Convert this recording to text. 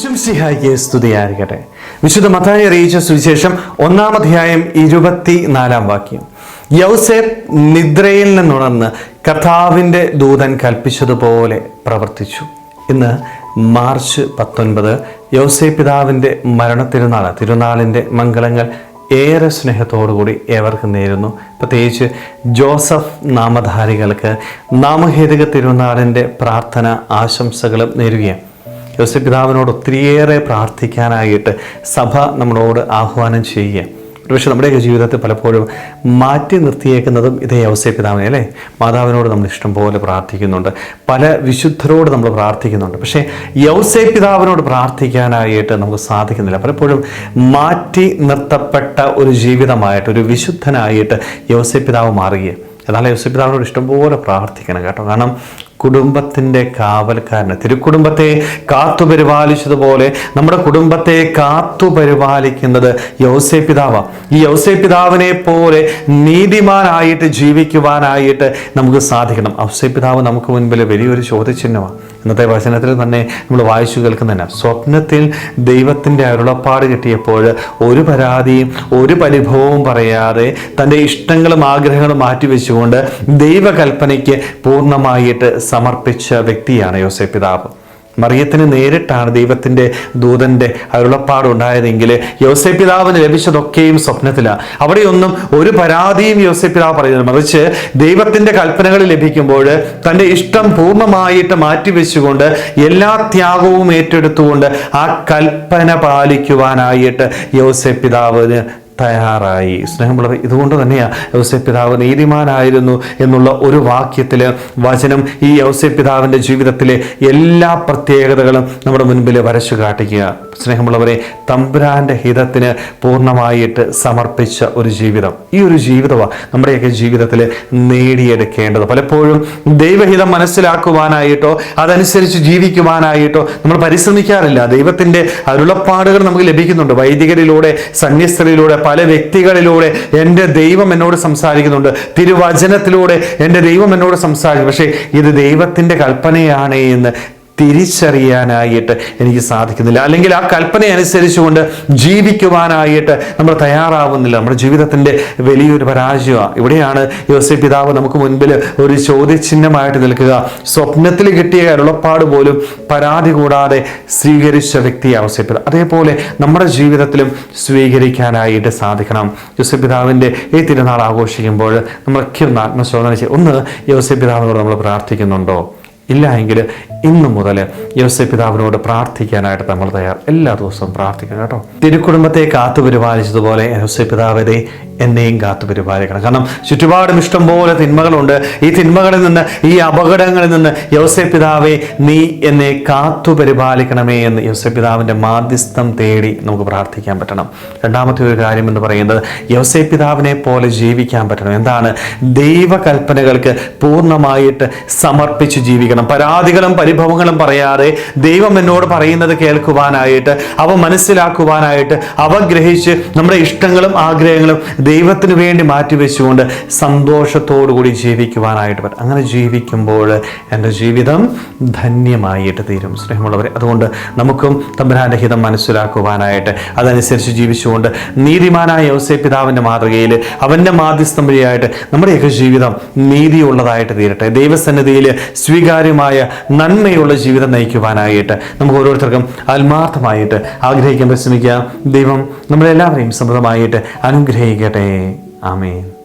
ഈശംസിഹായിക്ക് സ്തുതിയായിരിക്കട്ടെ. വിശുദ്ധ മത്തായി അറിയിച്ച സുവിശേഷം ഒന്നാം അധ്യായം ഇരുപത്തി നാലാം വാക്യം. യൗസേപ്പ് നിദ്രയിൽ നിന്നുണർന്ന് കഥാവിന്റെ ദൂതൻ കൽപ്പിച്ചതുപോലെ പ്രവർത്തിച്ചു. ഇന്ന് മാർച്ച് പത്തൊൻപത് യൗസേ പിതാവിന്റെ മരണത്തിരുനാൾ തിരുനാളിന്റെ മംഗളങ്ങൾ ഏറെ സ്നേഹത്തോടുകൂടി ഏവർക്കും നേരുന്നു. പ്രത്യേകിച്ച് ജോസഫ് നാമധാരികൾക്ക് നാമഹേതുക തിരുനാളിന്റെ പ്രാർത്ഥന ആശംസകളും നേരുകയാണ്. യോസഫ് പിതാവിനോട് ഒത്തിരിയേറെ പ്രാർത്ഥിക്കാനായിട്ട് സഭ നമ്മളോട് ആഹ്വാനം ചെയ്യുക പക്ഷെ നമ്മുടെയൊക്കെ ജീവിതത്തെ പലപ്പോഴും മാറ്റി നിർത്തിയേക്കുന്നതും ഇതേ യവസേ പിതാവിനെ അല്ലേ? മാതാവിനോട് നമ്മൾ ഇഷ്ടം പോലെ പ്രാർത്ഥിക്കുന്നുണ്ട്. പല വിശുദ്ധരോട് നമ്മൾ പ്രാർത്ഥിക്കുന്നുണ്ട്. പക്ഷേ യൗസേ പിതാവിനോട് പ്രാർത്ഥിക്കാനായിട്ട് നമുക്ക് സാധിക്കുന്നില്ല. പലപ്പോഴും മാറ്റി നിർത്തപ്പെട്ട ഒരു ജീവിതമായിട്ട് ഒരു വിശുദ്ധനായിട്ട് യൗസേ പിതാവ് മാറുകയാണ്. എന്നാൽ യോസഫ് പിതാവിനോട് ഇഷ്ടംപോലെ പ്രാർത്ഥിക്കണം കേട്ടോ. കാരണം കുടുംബത്തിന്റെ കാവൽക്കാരന്. തിരുക്കുടുംബത്തെ കാത്തു പരിപാലിച്ചതുപോലെ നമ്മുടെ കുടുംബത്തെ കാത്തു പരിപാലിക്കുന്നത് യൗസേ പിതാവാണ്. ഈ യൗസേ പിതാവിനെ പോലെ നീതിമാനായിട്ട് ജീവിക്കുവാനായിട്ട് നമുക്ക് സാധിക്കണം. ഔസേ പിതാവ് നമുക്ക് മുൻപിൽ വലിയൊരു ചോദ്യചിഹ്നമാണ്. ഇന്നത്തെ വചനത്തിൽ തന്നെ നമ്മൾ വായിച്ചു കേൾക്കുന്നതന്നെ സ്വപ്നത്തിൽ ദൈവത്തിന്റെ അരുളപ്പാട് കിട്ടിയപ്പോൾ ഒരു പരാതിയും ഒരു പരിഭവവും പറയാതെ തന്റെ ഇഷ്ടങ്ങളും ആഗ്രഹങ്ങളും മാറ്റിവെച്ചുകൊണ്ട് ദൈവകൽപ്പനയ്ക്ക് പൂർണമായിട്ട് സമർപ്പിച്ച വ്യക്തിയാണ് യോസെ പിതാവ്. മറിയത്തിന് നേരിട്ടാണ് ദൈവത്തിന്റെ ദൂതന്റെ അരുളപ്പാട് ഉണ്ടായതെങ്കിൽ യോസെ പിതാവിന് ലഭിച്ചതൊക്കെയും സ്വപ്നത്തിലാണ് അവിടെയൊന്നും ഒരു പരാതിയും യോസെ പിതാവ് പറയുന്നത് മറിച്ച് ദൈവത്തിന്റെ കൽപ്പനകൾ ലഭിക്കുമ്പോൾ തന്റെ ഇഷ്ടം പൂർണമായിട്ട് മാറ്റിവെച്ചുകൊണ്ട് എല്ലാ ത്യാഗവും ഏറ്റെടുത്തുകൊണ്ട് ആ കൽപ്പന പാലിക്കുവാനായിട്ട് യോസെ പിതാവിന് തയ്യാറായി. സ്നേഹമുള്ളവർ ഇതുകൊണ്ട് തന്നെയാണ് യൗസെ പിതാവ് നീതിമാനായിരുന്നു എന്നുള്ള ഒരു വാക്യത്തിൽ വചനം ഈ യൗസെ പിതാവിന്റെ ജീവിതത്തിലെ എല്ലാ പ്രത്യേകതകളും നമ്മുടെ മുൻപിൽ വരച്ചു കാട്ടിക്കുക. സ്നേഹമുള്ളവരെ തമ്പുരാന്റെ ഹിതത്തിന് പൂർണമായിട്ട് സമർപ്പിച്ച ഒരു ജീവിതം. ഈ ഒരു ജീവിതമാണ് നമ്മുടെയൊക്കെ ജീവിതത്തിൽ നേടിയെടുക്കേണ്ടത്. പലപ്പോഴും ദൈവഹിതം മനസ്സിലാക്കുവാനായിട്ടോ അതനുസരിച്ച് ജീവിക്കുവാനായിട്ടോ നമ്മൾ പരിശ്രമിക്കാറില്ല. ദൈവത്തിന്റെ അരുളപ്പാടുകൾ നമുക്ക് ലഭിക്കുന്നുണ്ട്. വൈദികരിലൂടെ സന്യസ്തരിലൂടെ പല വ്യക്തികളിലൂടെ എന്റെ ദൈവം എന്നോട് സംസാരിക്കുന്നുണ്ട്. തിരുവചനത്തിലൂടെ എന്റെ ദൈവം എന്നോട് സംസാരിക്കും. പക്ഷേ ഇത് ദൈവത്തിന്റെ കൽപ്പനയാണ് എന്ന് തിരിച്ചറിയാനായിട്ട് എനിക്ക് സാധിക്കുന്നില്ല. അല്ലെങ്കിൽ ആ കൽപ്പന അനുസരിച്ചുകൊണ്ട് ജീവിക്കുവാനായിട്ട് നമ്മൾ തയ്യാറാവുന്നില്ല. നമ്മുടെ ജീവിതത്തിന്റെ വലിയൊരു പരാജയമാണ് ഇവിടെയാണ് യോസെ പിതാവ് നമുക്ക് മുൻപിൽ ഒരു ചോദ്യചിഹ്നമായിട്ട് നിൽക്കുക. സ്വപ്നത്തിൽ കിട്ടിയ അരുളപ്പാട് പോലും പരാതി കൂടാതെ സ്വീകരിച്ച വ്യക്തി യോസെ അതേപോലെ നമ്മുടെ ജീവിതത്തിലും സ്വീകരിക്കാനായിട്ട് സാധിക്കണം. യോസെ പിതാവിന്റെ ഈ തിരുനാൾ ആഘോഷിക്കുമ്പോൾ നമ്മളൊക്കെ ഒന്ന് ആത്മശോധന ചെയ്യും. ഒന്ന് യോസെ പിതാവിനോട് നമ്മൾ പ്രാർത്ഥിക്കുന്നുണ്ടോ? ഇല്ല എങ്കിൽ ഇന്നു മുതൽ യോസെ പിതാവിനോട് പ്രാർത്ഥിക്കാനായിട്ട് നമ്മൾ തയ്യാർ എല്ലാ ദിവസവും പ്രാർത്ഥിക്കണം കേട്ടോ. തിരുക്കുടുംബത്തെ കാത്തു പരിപാലിച്ചതുപോലെ യോസെ പിതാവിനെ എന്നെയും കാത്തു പരിപാലിക്കണം കാരണം ചുറ്റുപാടും ഇഷ്ടം പോലെ തിന്മകളുണ്ട്. ഈ തിന്മകളിൽ നിന്ന് ഈ അപകടങ്ങളിൽ നിന്ന് യോസെ പിതാവെ നീ എന്നെ കാത്തു പരിപാലിക്കണമേ എന്ന് യോസെ പിതാവിന്റെ മാധ്യസ്ഥം തേടി നമുക്ക് പ്രാർത്ഥിക്കാൻ പറ്റണം. രണ്ടാമത്തെ ഒരു കാര്യം എന്ന് പറയുന്നത് യോസെ പിതാവിനെ പോലെ ജീവിക്കാൻ പറ്റണം. എന്താണ്? ദൈവകൽപ്പനകൾക്ക് പൂർണമായിട്ട് സമർപ്പിച്ച് ജീവിക്കണം. പരാതികളും പരിഭവങ്ങളും പറയാതെ ദൈവം എന്നോട് പറയുന്നത് കേൾക്കുവാനായിട്ട് അവ മനസ്സിലാക്കുവാനായിട്ട് അവ ഗ്രഹിച്ച് നമ്മുടെ ഇഷ്ടങ്ങളും ആഗ്രഹങ്ങളും ദൈവത്തിന് വേണ്ടി മാറ്റിവെച്ചുകൊണ്ട് സന്തോഷത്തോടു കൂടി ജീവിക്കുവാനായിട്ട് പറ്റും. അങ്ങനെ ജീവിക്കുമ്പോൾ എന്റെ ജീവിതം ധന്യമായിട്ട് തീരും സ്നേഹമുള്ളവരെ. അതുകൊണ്ട് നമുക്കും തമ്പുരാന്റെ ഹിതം മനസ്സിലാക്കുവാനായിട്ട് അതനുസരിച്ച് ജീവിച്ചുകൊണ്ട് നീതിമാനായ യോസെ പിതാവിന്റെ മാതൃകയിൽ അവന്റെ മാധ്യസ്ഥം വഴിയായിട്ട് നമ്മുടെയൊക്കെ ജീവിതം നീതിയുള്ളതായിട്ട് തീരട്ടെ. ദൈവസന്നിധിയിൽ സ്വീകാര്യമായ നന്മയുള്ള ജീവിതം നയിക്കുവാനായിട്ട് നമുക്ക് ഓരോരുത്തർക്കും ആത്മാർത്ഥമായിട്ട് ആഗ്രഹിക്കാൻ പരിശ്രമിക്കാം ദൈവം നമ്മളെല്ലാവരെയും സമൃദ്ധമായിട്ട് അനുഗ്രഹിക്കട്ടെ. ആമേൻ.